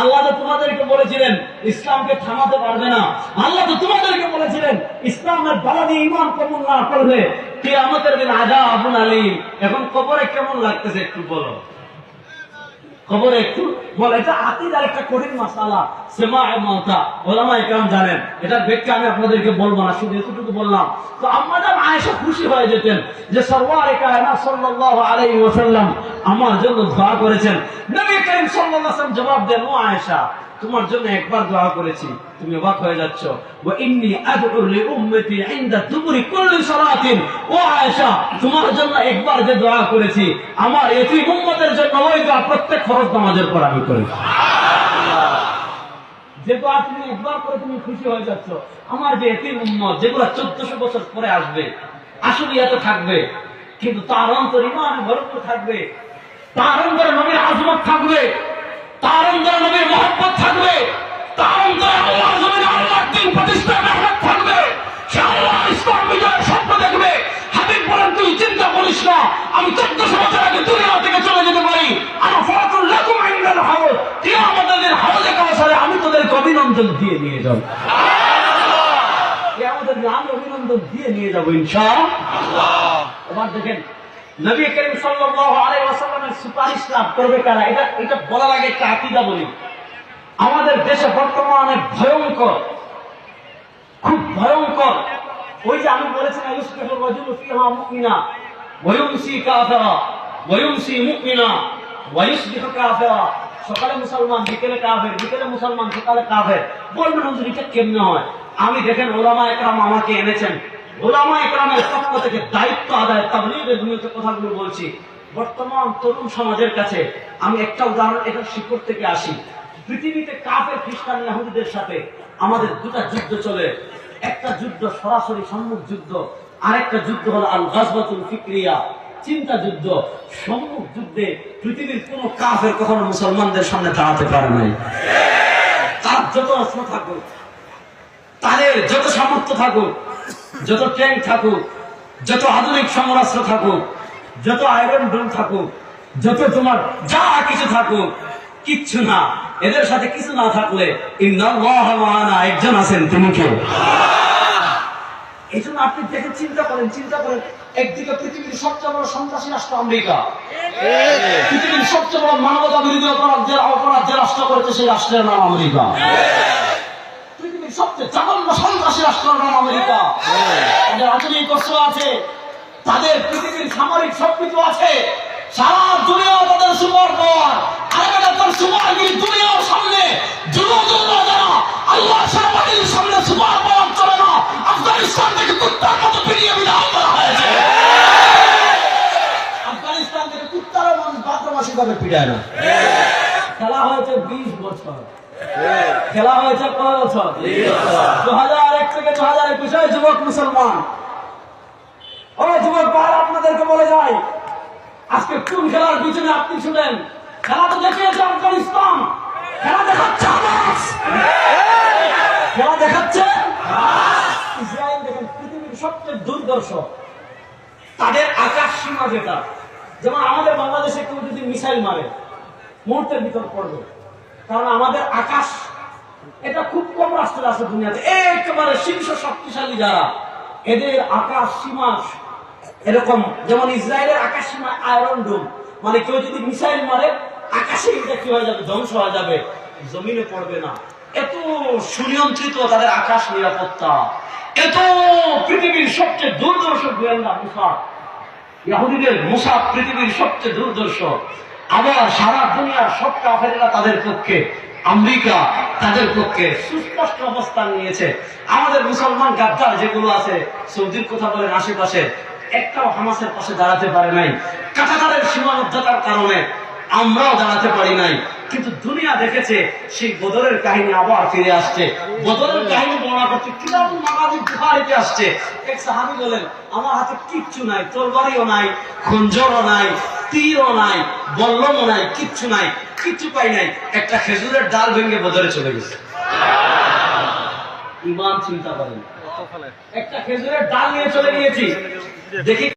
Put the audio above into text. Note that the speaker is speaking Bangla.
আল্লাহ তো তোমাদেরকে বলেছিলেন, ইসলামকে থামাতে পারবে না। আল্লাহ তো তোমাদেরকে বলেছিলেন, ইসলামের বালাদি ইমান কবুল না করবে কে আমাদের দিন আবুন আলী এখন কবরে কেমন লাগতেছে একটু বলো। খবর একটু বলে, এটা আকিদার একটা কঠিন মাসালা সেমা মালতা ওলামা একরাম জানেন। এটার ব্যাখ্যা আমি আপনাদেরকে বলব না, শুধু এতটুকু বললাম। তো আমাদের আয়েশা খুশি হয়ে যেতেন যে সরওয়ারে কায়না সাল্লাল্লাহু আলাইহি ওয়াসাল্লাম আমার জন্য দোয়া করেছেন। নবী করিম আলাইহি ওয়াসাল্লাম জবাব দেন, ও আয়েশা তোমার জন্য একবার দোয়া করেছি। তুমি অবাক হয়ে যাচ্ছ। ওয়া ইন্নী আদউ লি ও আয়েশা, তোমার জন্য একবার যে দোয়া করেছি, আমার এতিম উম্মতের জন্য ওই দোয়া প্রত্যেক ফরজ নামাজের পর আমি করি তুমি একবার করে তুমি খুশি হয়ে যাচ্ছ। আমার যে বছর পরে আসবে আসলে এত থাকবে, কিন্তু তার অন্তর ইমান ভরপুর থাকবে, তার অন্তরে নবীর আজমত থাকবে তার অন্তরে নবীর মহব্বত থাকবে। তার অন্তরে আল্লাহ জমিনে আল্লাহর দিন প্রতিষ্ঠার মেহনত থাকবে। সে আল্লাহ ইসলাম বিজয়ের স্বপ্ন দেখবে। হাবিব বলেন, তুই চিন্তা করিস না। আমি চোদ্দশো বছর আগে দুনিয়া থেকে চলে যেতে পারি। আমার ফলাতুল লাকুম ইন্দাল হাউস কিয়ামতের দিন হাউজে কাউসারে আমি তোদেরকে অভিনন্দন দিয়ে নিয়ে যাব। কিয়ামতের দিন আমি অভিনন্দন দিয়ে নিয়ে যাব, ইনশাআল্লাহ। এবার দেখেন, নবী করিম সাল্লাল্লাহু আলাইহি ওয়াসাল্লামের সুপারিশ লাভ করবে কারা? এটা এটা বলার আগে একটা আকীদা বলি। আমাদের দেশে বর্তমানে ভয়ঙ্কর, খুব ভয়ঙ্কর। ওই যে আমি বলেছি না ইউসবিহুর রাজুলু ফিহা মুমিনা ওয়া ইউমসি কাফিরা মুমিনা ওয়া ইউসবিহু সকালে মুসলমান, বিকেলে কাফের, বিকেলে মুসলমান, সকালে কাফের। বলবেন, হুজুর, এটা কেমনে হয়? আমি দেখেন, ওলামা একরাম আমাকে এনেছেন। ওলামা একরামের পক্ষ থেকে দায়িত্ব আদায় নিয়ত কথাগুলো বলছি। বর্তমান তরুণ সমাজের কাছে আমি একটা উদাহরণ এটা শিকড় থেকে আসি। পৃথিবীতে কাফের, খ্রিস্টান, ইহুদিদের সাথে আমাদের দুটা যুদ্ধ চলে। একটা যুদ্ধ সরাসরি সম্মুখ যুদ্ধ, আরেকটা যুদ্ধ হলো আল গাজবাতুল ফিক্রিয়া। চিন্তা যুদ্ধ। সম্মুখ যুদ্ধে পৃথিবীর কোন কাফের কখনো মুসলমানদের সামনে দাঁড়াতে পারে নাই। তার যত অস্ত্র থাকুক, তাদের যত সামর্থ্য থাকুক, যত ট্যাঙ্ক থাকুক, যত আধুনিক সমরাস্ত্র থাকুক যত আয়রন ড্রোন থাকুক, যত তোমার যা কিছু থাকুক, কিচ্ছু না। এদের সাথে কিছু না থাকলে একজন আছেন তিনি কে? এই জন্য আপনি দেখে চিন্তা করেন চিন্তা করেন, একদিকে পৃথিবীর সবচেয়ে বড় সন্ত্রাসী রাষ্ট্র আমেরিকা, পৃথিবীর সবচেয়ে বড় মানবতা বিরোধী অপরাধ যে অপরাধ যে রাষ্ট্র করেছে সেই রাষ্ট্রের নাম আমেরিকা। পৃথিবীর সবচেয়ে জঘন্য সন্ত্রাসী রাষ্ট্রের নাম আমেরিকা। তাদের আধুনিক আছে, তাদের সামরিক শক্তি আছে। সারা দুনিয়া তাদের সুপার পাওয়ার। দুনিয়ার সামনে। যারা আল্লাহ সেনাবাহিনীর সামনে সুপার পাওয়ার চলে না। আফগানিস্তান থেকে কুত্তার মতো করা হয়েছে। আফগানিস্তান থেকে মানুষ ভাবে না। খেলা হয়েছে বিশ বছর। খেলা হয়েছে কয় বছর? দু হাজার এক থেকে দু হাজার একুশে যুবক মুসলমান। ও যুবক ভাই, আপনাদেরকে বলে যাই, আজকে কোন খেলার পিছনে আপনি শুনেন খেলা তো দেখিয়েছে আফগানিস্তান খেলা দেখাচ্ছে। খেলা দেখাচ্ছে ইসরায়েল দেখেন, পৃথিবীর সবচেয়ে দুর্দর্শ তাদের আকাশ সীমা যেটা, যেমন আমাদের বাংলাদেশে কেউ যদি মিসাইল মারে, মুহূর্তের ভিতর পড়বে। কারণ আমাদের আকাশ, এটা খুব কম রাষ্ট্র আছে দুনিয়াতে। একেবারে শীর্ষ শক্তিশালী যারা, এদের আকাশ সীমা এরকম, যেমন ইসরায়েলের আকাশ আয়রন ডোম মানে কেউ যদি মিসাইল মারে আকাশে এটা কি হয়ে যাবে? ধ্বংস হয়ে যাবে। জমিনে পড়বে না। এত সুনিয়ন্ত্রিত তাদের আকাশ নিরাপত্তা। এত পৃথিবীর সবচেয়ে দুর্দর্শ গোয়েন্দা মুসাদ ইহুদিদের মুসাদ পৃথিবীর সবচেয়ে দুর্দর্শ আবার সারা দুনিয়ার সব কাফেরেরা তাদের পক্ষে, আমেরিকা তাদের পক্ষে সুস্পষ্ট অবস্থান নিয়েছে। আমাদের মুসলমান গাদ্দার যেগুলো আছে, সৌদির কথা বলেন আশেপাশে একটাও হামাসের পাশে দাঁড়াতে পারে নাই। কাটাতারের সীমাবদ্ধতার কারণে আমরাও দাঁড়াতে পারি নাই। কিন্তু দুনিয়া দেখেছে সেই বদরের কাহিনী আবার ফিরে আসছে। বদরের কাহিনী বর্ণনা করতে কিতাব মাগাজি বুখারীতে আসছে। এক সাহাবী বলেন, আমার হাতে কিচ্ছু নাই, তরবারিও নাই, খঞ্জরও নাই, তীরও নাই, বল্লমও নাই, কিচ্ছু নাই, কিচ্ছু পাই নাই। একটা খেজুরের ডাল ভেঙে বদরে চলে গেছে। ইমান চিন্তা করেন। একটা খেজুরের ডাল নিয়ে চলে গিয়েছি। দেখি